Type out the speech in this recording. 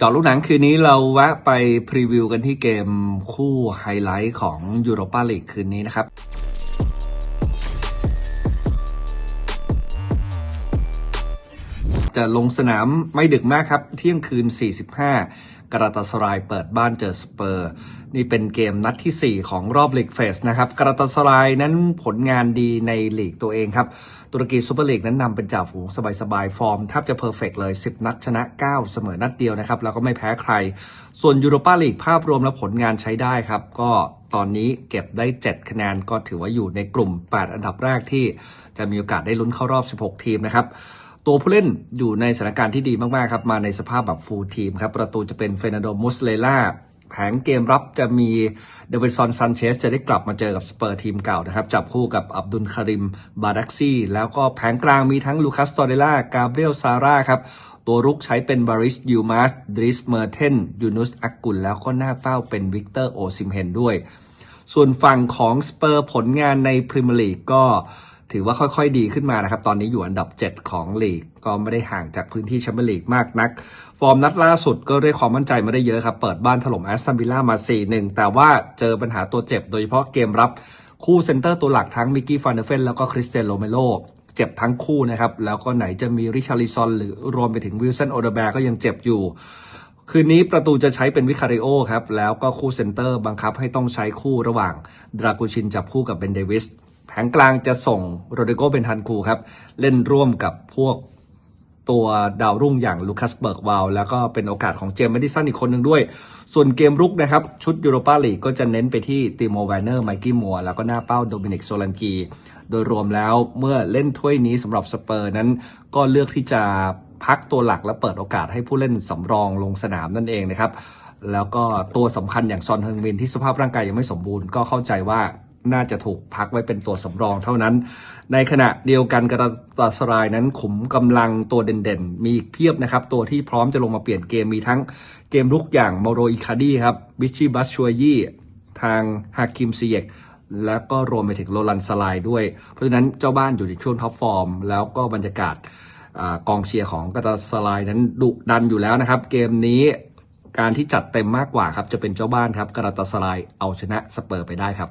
จาะลูกหนังคืนนี้เราแวะไปพรีวิวกันที่เกมคู่ไฮไลท์ของยูโรปาลีกคืนนี้นะครับจะลงสนามไม่ดึกมากครับ เที่ยงคืน 45 กราตาสรายเปิดบ้านเจอสเปอร์ นี่เป็นเกมนัดทีสี่ 4 ของรอบลีกเฟสนะครับกราตาสรายนั้นผลงานดีในลีกตัวเองครับ ตุรกีซูเปอร์ลีกนั้นนำเป็นจ่าฝูงสบายๆ ฟอร์มแทบจะเพอร์เฟกเลย 10 นัดชนะ 9 เสมอนัดเดียวนะครับ แล้วก็ไม่แพ้ใคร ส่วนยูโรปาลีกภาพรวมแล้วผลงานใช้ได้ครับ ก็ตอนนี้เก็บได้ 7 คะแนนก็ถือว่าอยู่ในกลุ่ม 8 อันดับแรกที่จะมีโอกาสได้ลุ้นเข้ารอบ 16 ทีมนะครับ ตัวผู้เล่นอยู่ในสถานการณ์ที่ดีมาก ๆ ครับ มาในสภาพแบบฟูลทีมครับ ประตูจะเป็นเฟรนันโดมุสเลล่าแผงเกมรับจะมีเดวิดซอนซันเชสจะได้กลับมาเจอกับสเปอร์ทีมเก่านะครับ จับคู่กับอับดุลคาริม บาดักซี่ แล้วก็แผงกลางมีทั้งลูคัสตอเดล่ากาเบรียลซาร่าครับ ตัวรุกใช้เป็นบาริสยูมาสดริสเมอร์เทนยูนุสอักกุลแล้วก็หน้าเป้าเป็นวิกเตอร์โอซิมเฮนด้วย ส่วนฝั่งของสเปอร์ผลงานในพรีเมียร์ลีกก็ ถือว่าค่อยๆดีขึ้นมานะครับ ตอนนี้อยู่อันดับ 7 ของลีก ก็ไม่ได้ห่างจากพื้นที่แชมเปี้ยนลีกมากนัก ฟอร์มนัดล่าสุดก็ได้ความมั่นใจมาได้เยอะครับ เปิดบ้านถล่มแอสตันวิลล่ามา 4-1 แต่ว่าเจอปัญหาตัวเจ็บ โดยเฉพาะเกมรับคู่เซนเตอร์ตัวหลักทั้งมิกกี้ฟานเดเฟนแล้วก็คริสเตียนโรเมโลเจ็บทั้งคู่นะครับ แล้วก็ไหนจะมีริชาริซอน หรือรวมไปถึงวิลสันโอเดแบร์ก็ยังเจ็บอยู่ คืนนี้ประตูจะใช้เป็นวิคาริโอครับ แล้วก็คู่เซนเตอร์บังคับให้ต้องใช้คู่ระหว่างดรากูชินจับคู่กับเบนเดวิส แผงกลางจะส่งโรดิโกเบนทันคูครับ เล่นร่วมกับพวกตัวดาวรุ่งอย่างลูคัสเบิร์กวาลแล้วก็เป็นโอกาสของเจมส์แมดิสันอีกคนหนึ่งด้วย ส่วนเกมรุกนะครับ ชุดยูโรปาลีกก็จะเน้นไปที่ติโมแวนเนอร์ไมกี้มัวแล้วก็หน้าเป้าโดมินิกโซลันกีโดยรวมแล้วเมื่อเล่นถ้วยนี้สำหรับสเปอร์นั้นก็เลือกที่จะพักตัวหลักและเปิดโอกาสให้ผู้เล่นสำรองลงสนามนั่นเองนะครับแล้วก็ตัวสำคัญอย่างซอนเฮิงวินที่สภาพร่างกายยังไม่สมบูรณ์ก็เข้าใจว่า น่าจะถูกพักไว้เป็นตัวสำรองเท่านั้น ในขณะเดียวกันกราตาสรายนั้นขุมกำลังตัวเด่นๆ มีอีกเพียบนะครับ ตัวที่พร้อมจะลงมาเปลี่ยนเกมมีทั้งเกมรุกอย่างมโรอิคาดีครับบิชชีบัสชัวยี่ทางฮาคิมซีเยกแล้วก็รวมไปถึงโรลันสไลด์ด้วย เพราะฉะนั้นเจ้าบ้านอยู่ในช่วงท็อปฟอร์ม แล้วก็บรรยากาศอกองเชียร์ของกาตาสไลด์นั้นดุดันอยู่แล้วนะครับ เกมนี้การที่จัดเต็มมากกว่าครับ จะเป็นเจ้าบ้านครับกาตาสไลด์เอาชนะสเปอร์ไปได้ครับ